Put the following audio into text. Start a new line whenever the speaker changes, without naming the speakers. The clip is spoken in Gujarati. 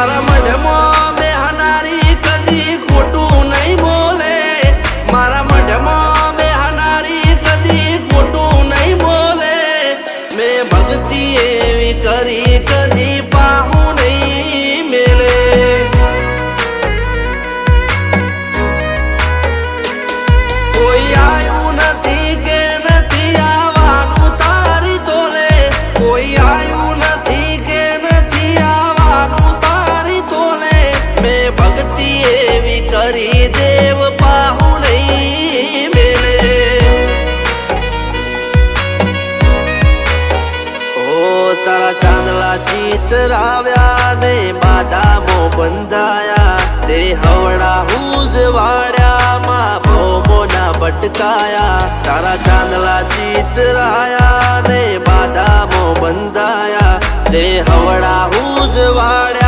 મારા મઢમાં બેહનારી કદી ખોટું નહીં બોલે. મારા મઢમાં બેહનારી કદી ખોટું નહીં બોલે. મેં ભક્તિ એવી કરી આવ્યા ને બાદામો બંધાયા. તે હવડા હુજ વાળ્યા, માં ભોમો ના ભટકાયા. તારા ચાંદલા ચિતરાયા ને બાદામો બંધાયા. તે હવડા હુજ વાળ્યા